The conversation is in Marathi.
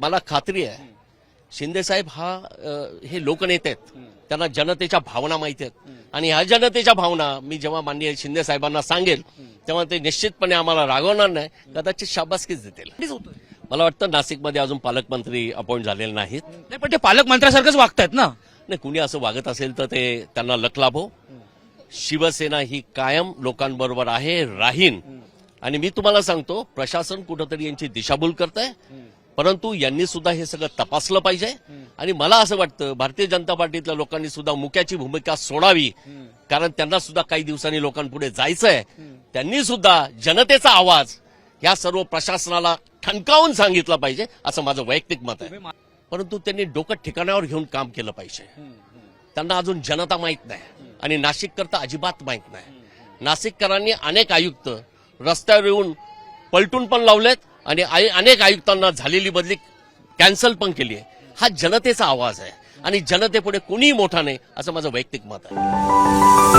मला खात्री आहे शिंदे साहेब हा हे लोकनेते आहेत त्यांना जनतेच्या भावना माहिती आहेत. आणि ह्या जनतेच्या भावना मी जेव्हा माननीय शिंदे साहेबांना सांगेल तेव्हा ते निश्चितपणे आम्हाला रागवणार नाही कदाचित शाबासकीच देतील. मला वाटतं नाशिकमध्ये अजून पालकमंत्री अपॉइंट झालेले नाहीत. नाही पण ते पालकमंत्र्यासारखंच वागतायत ना. नाही कुणी असं वागत असेल तर ते त्यांना लक लाभो. शिवसेना ही कायम लोकांबरोबर आहे राहीन. आणि मी तुम्हाला सांगतो प्रशासन कुठंतरी यांची दिशाभूल करत आहे परंतु यांनी सुद्धा हे सगळं तपासलं पाहिजे. आणि मला असं वाटतं भारतीय जनता पार्टीतल्या लोकांनी सुद्धा मुक्याची भूमिका सोडावी. कारण त्यांना सुद्धा काही दिवसांनी लोकांपुढे जायचं आहे त्यांनी सुद्धा जनतेचा आवाज या सर्व प्रशासनाला ठणकावून सांगितला पाहिजे असं माझं वैयक्तिक मत आहे. परंतु त्यांनी डोकं ठिकाणावर घेऊन काम केलं पाहिजे. त्यांना अजून जनता माहीत नाही आणि नाशिक करता अजिबात माहीत नाही. नाशिककरांनी अनेक आयुक्त रस्त्यावर येऊन पलटून पण लावलेत आणि अनेक आयुक्तांना झालेली बदली कॅन्सल पण केली आहे. हा जनतेचा आवाज आहे. आणि जनतेपुढे कुणीही मोठा नाही असं माझं वैयक्तिक मत आहे.